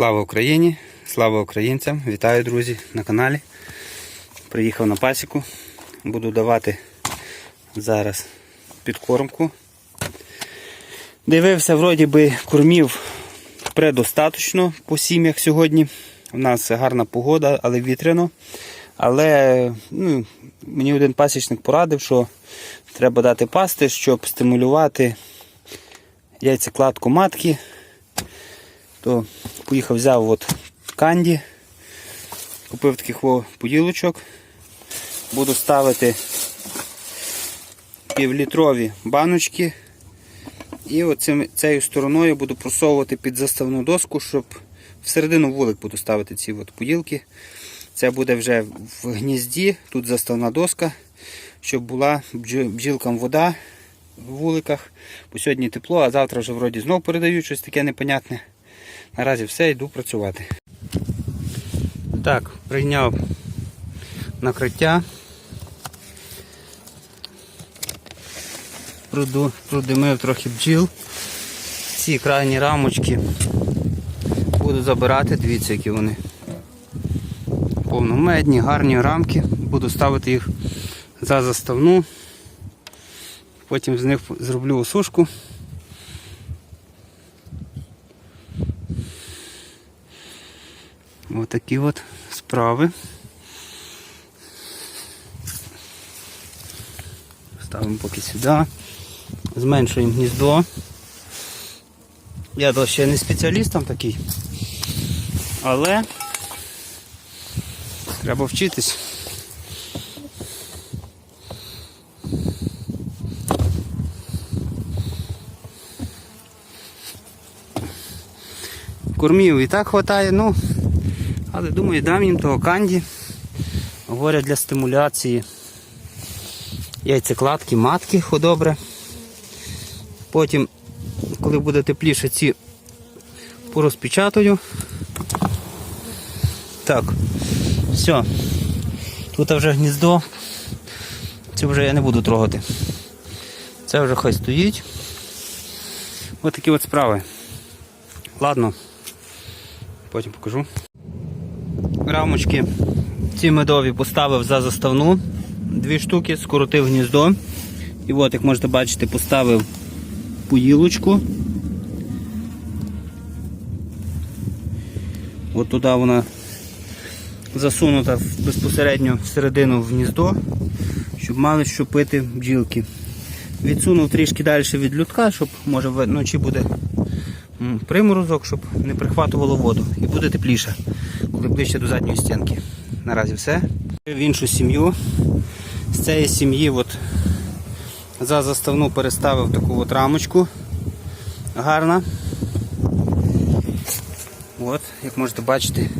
Слава Україні! Слава українцям! Вітаю, друзі, на каналі. Приїхав на пасіку. Буду давати зараз підкормку. Дивився, вроді би, кормів предостаточно по сім'ях сьогодні. У нас гарна погода, але вітряно. Але ну, мені один пасічник порадив, що треба дати пасти, щоб стимулювати яйцекладку матки. То поїхав, взяв от канді, купив таких поділочок. Буду ставити півлітрові баночки. І оцим, цією стороною буду просовувати під заставну доску, щоб всередину вулик буду ставити ці от поділки. Це буде вже в гнізді, тут заставна доска, щоб була бджілкам вода в вуликах. Бо сьогодні тепло, а завтра вже вроді знов передають щось таке непонятне. Наразі все, йду працювати. Так, прийняв накриття. Продимив трохи бджіл. Ці крайні рамочки буду забирати, дивіться, які вони повномедні, гарні рамки. Буду ставити їх за заставну. Потім з них зроблю осушку. Ось такі от справи. Ставимо поки сюди. Зменшуємо гніздо. Я то ще не спеціаліст там такий. Але треба вчитись. Кормів і так вистачає, ну, але думаю, дам їм того канді. Говорять для стимуляції яйцекладки, матки добре. Потім, коли буде тепліше, ці порозпечатаю. Так, все. Тут вже гніздо. Це вже я не буду трогати. Це вже хай стоїть. Ось такі от справи. Ладно, потім покажу. Рамочки ці медові поставив за заставну. Дві штуки, скоротив гніздо. І от, як можете бачити, поставив поїлочку. От туди вона засунута безпосередньо всередину в гніздо, щоб мали що пити бджілки. Відсунув трішки далі від людка, щоб може вночі буде приморозок, щоб не прихватувало воду. І буде тепліше, коли ближче до задньої стінки. Наразі все. В іншу сім'ю. З цієї сім'ї от за заставну переставив таку от рамочку. Гарна. От, як можете бачити,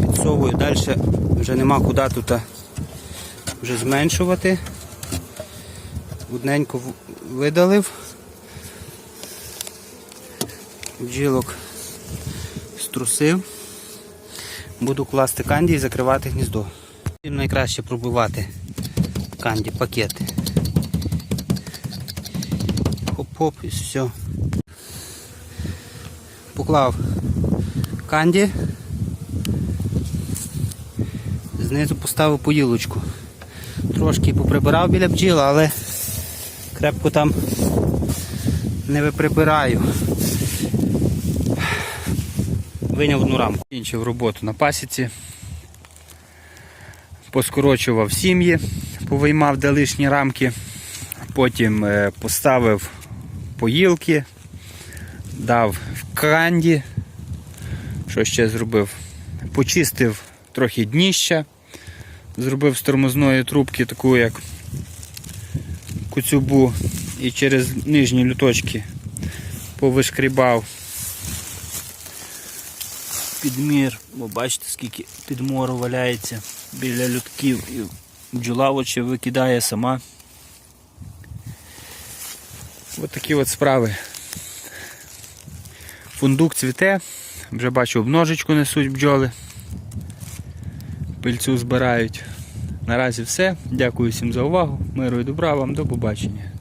підсовую далі, вже нема куди тут вже зменшувати. Одненько видалив. Бджілок струсив. Буду класти канді і закривати гніздо. Їм найкраще пробивати канді пакети. Хоп-хоп і все. Поклав канді. Знизу поставив поїлочку. Трошки поприбирав біля бджіла, але крепко там не виприбираю. Виняв одну рамку. Кінчив роботу на пасіці. Поскорочував сім'ї, повиймав де лишні рамки. Потім е, поставив поїлки, дав в канді. Що ще зробив? Почистив трохи дніща, зробив з тормозної трубки таку як куцюбу і через нижні люточки повишкрібав підмір, бо бачите, скільки підмору валяється біля людків і бджола ще викидає сама. Ось такі от справи. Фундук цвіте, вже бачу, в ножичку несуть бджоли. Пильцю збирають. Наразі все. Дякую всім за увагу. Миру і добра вам, до побачення.